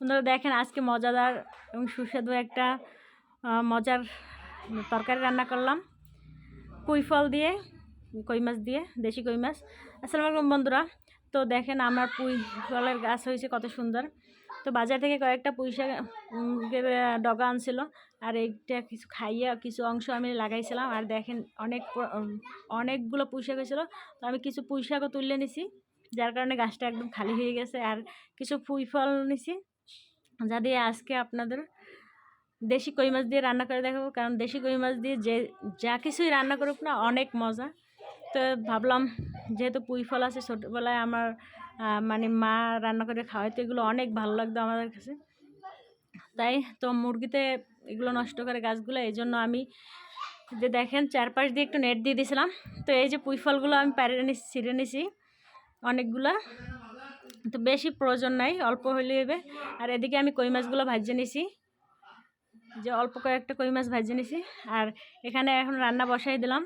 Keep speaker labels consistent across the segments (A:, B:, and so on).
A: বন্ধুরা দেখেন আজকে মজাদার এবং সুস্বাদু একটা মজার তরকারি রান্না করলাম। পুঁই ফল দিয়ে কই মাছ দিয়ে দেশি কই মাছ। আসসালামু আলাইকুম বন্ধুরা। তো দেখেন আমার পুঁই ফলের গাছ হয়েছে কত সুন্দর। তো বাজার থেকে কয়েকটা আহ, ডগা আনছিল। আর এইটা কিছু খাইয়ে কিছু অংশ আমি লাগাইছিলাম। আর দেখেন অনেক অনেকগুলো পুঁই শাক হয়েছিল। তো আমি কিছু পুঁই শাকও তুলে নিছি যার কারণে গাছটা একদম খালি হয়ে গেছে। আর কিছু পুঁই ফল নিছি। যা দিয়ে আজকে আপনাদের দেশি কই মাছ দিয়ে রান্না করে দেখাবো, কারণ দেশি কই মাছ দিয়ে যে, যা কিছুই রান্না করুক না, অনেক মজা। তো ভাবলাম যেহেতু পুঁই ফল আছে, ছোটোবেলায় আমার মানে মা রান্না করে খাওয়াইতো, এগুলো অনেক ভালো লাগতো আমাদের কাছে। তাই তো মুরগিতে এগুলো নষ্ট করে গাছগুলো এই জন্য আমি যে দেখেন চারপাশ দিয়ে একটু নেট দিয়ে দিয়েছিলাম। তো এই যে পুঁই ফলগুলো আমি পাড়ে নিছি, ছিঁড়ে নিছি অনেকগুলা। তো বেশি প্রয়োজন নাই অল্প হইলে হবে আর এদিকে আমি কই মাছগুলো ভাজিয়ে নিছি। যে অল্প কয়েকটা কই মাছ ভাজিয়ে নিছি। আর এখানে এখন রান্না বসাই দিলাম।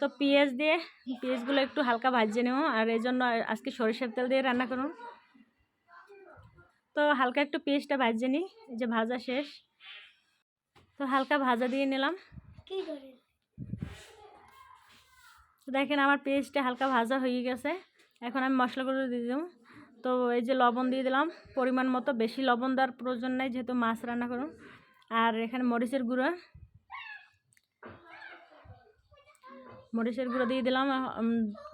A: তো পেঁয়াজ দিয়ে পেঁয়াজগুলো একটু হালকা ভাজিয়ে নেব। আর এই জন্য আজকে সরিষার তেল দিয়ে রান্না করুন তো হালকা একটু পেঁয়াজটা ভাজিয়ে নিই এই যে ভাজা শেষ। তো হালকা ভাজা দিয়ে নিলাম। তো দেখেন আমার পেঁয়াজটা হালকা ভাজা হয়ে গেছে। এখন আমি মশলাগুলো দিয়ে দিলাম তো এই যে লবণ দিয়ে দিলাম, পরিমাণ মতো, বেশি লবণ দেওয়ার প্রয়োজন নেই যেহেতু মাছ রান্না করুন। আর এখানে মরিচের গুঁড়ো। মরিচের গুঁড়ো দিয়ে দিলাম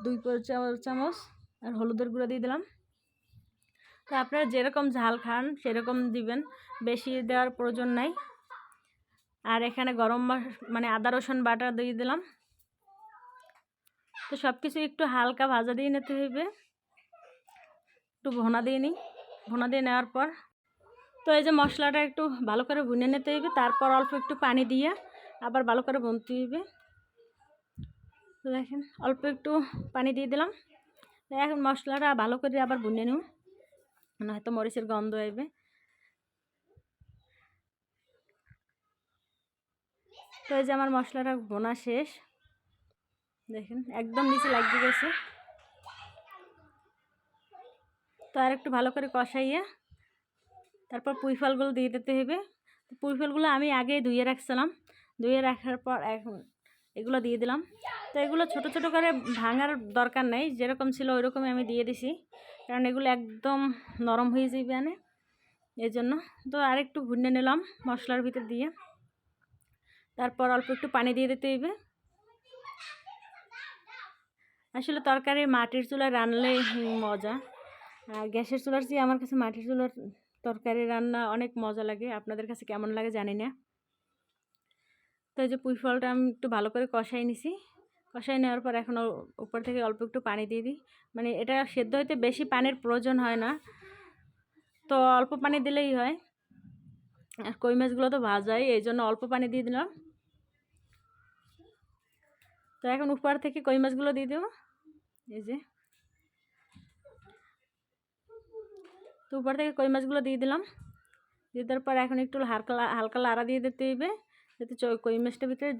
A: দুই চামচ আর হলুদের গুঁড়ো দিয়ে দিলাম। তো আপনারা যেরকম ঝাল খান, সেরকম দিবেন, বেশি দেওয়ার প্রয়োজন নাই। আর এখানে গরম মানে আদা, রসুন বাটা দিয়ে দিলাম। তো সব কিছু একটু হালকা ভাজা দিয়ে নিতে হবে। একটু ভোনা দিয়ে নিই। ভোনা দিয়ে নেওয়ার পর তো এই যে মশলাটা একটু ভালো করে ভুনে নিতে হবে। তারপর অল্প একটু পানি দিয়ে আবার ভালো করে বুনতে হবে। তো দেখেন, অল্প একটু পানি দিয়ে দিলাম। এখন মশলাটা ভালো করে আবার বুনে নিও নয়তো মরিচের গন্ধ আসবে তো এই যে আমার মশলাটা বোনা শেষ। দেখেন, একদম নিচে লাগিয়ে গেছে। তো আর একটু ভালো করে কষাইয়ে তারপর পুঁই ফলগুলো দিয়ে দিতে হবে। পুঁই ফলগুলো আমি আগেই ধুয়ে রাখছিলাম। ধুয়ে রাখার পর এগুলো দিয়ে দিলাম। তো এগুলো ছোট ছোট করে ভাঙার দরকার নেই, যেরকম ছিল ওইরকমই আমি দিয়ে দিছি। কারণ এগুলো একদম নরম হয়ে যাবে আনে এই জন্য তো আরেকটু ভুনে নিলাম মশলার ভিতর দিয়ে। তারপর অল্প একটু পানি দিয়ে দিতে হবে। আসলে তরকারি মাটির চুলায় রান্নলে মজা। আর গ্যাসের চুলার চেয়ে আমার কাছে মাটির চুলার তরকারি রান্না অনেক মজা লাগে। আপনাদের কাছে কেমন লাগে জানি না। তো এই যে পুঁই ফলটা আমি একটু ভালো করে কষাই নিছি। কষাই নেওয়ার পর এখন উপর থেকে অল্প একটু পানি দিয়ে দিই। মানে এটা সেদ্ধ হইতে বেশি পানির প্রয়োজন হয় না। তো অল্প পানি দিলেই হয়। আর কই মাছগুলো তো ভাজাই, এই জন্য অল্প পানি দিয়ে দিলাম। তো এখন উপর থেকে কই মাছগুলো দিয়ে দেবো? এই যে। উপর থেকে কই মাছগুলো দিয়ে দিলাম। দিয়ে দেওয়ার পর এখন একটু হালকা হালকা লাড়া দিয়ে দিতে হবে যাতে কই মাছটার ভিতরে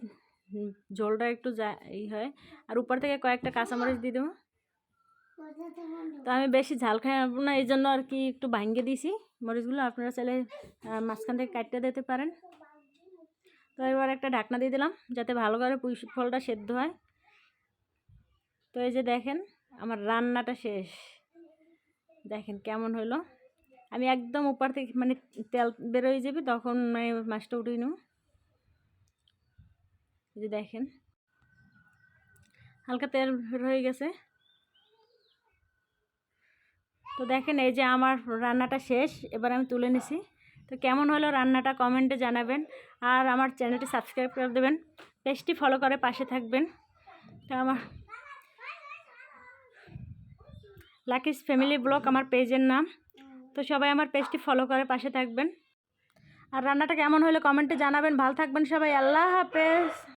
A: ঝোলটা একটু যা এই হয়। আর উপর থেকে কয়েকটা কাঁচামরিচ দিয়ে দেবো। তো আমি বেশি ঝাল খাব না, এই জন্য আর কি একটু ভাঙ্গে দিয়েছি মরিচগুলো। আপনারা চাইলে মাঝখান থেকে কাটতে দিতে পারেন। তো এবার একটা ঢাকনা দিয়ে দিলাম, যাতে ভালো করে পুঁই ফলটা সেদ্ধ হয়। তো এই যে দেখেন, আমার রান্নাটা শেষ। দেখেন কেমন হলো আমি একদম উপর থেকে মানে তেল বেরোয় যাবে, তখন মানে মাছটা উঠিয়ে নেব। যে দেখেন, হালকা তেল হয়ে গেছে। তো দেখেন, এই যে আমার রান্নাটা শেষ, এবার আমি তুলে নিছি। তো কেমন হলো রান্নাটা কমেন্টে জানাবেন, আর আমার চ্যানেলটি সাবস্ক্রাইব করে দেবেন, পেজটি ফলো করে পাশে থাকবেন। তো আমার লাকিস ফ্যামিলি ব্লগ, আমার পেজের নাম। তো সবাই আমার পেজটি ফলো করে পাশে থাকবেন। আর রান্নাটা কেমন হলে কমেন্টে জানাবেন। ভালো থাকবেন সবাই। আল্লাহ হাফেজ।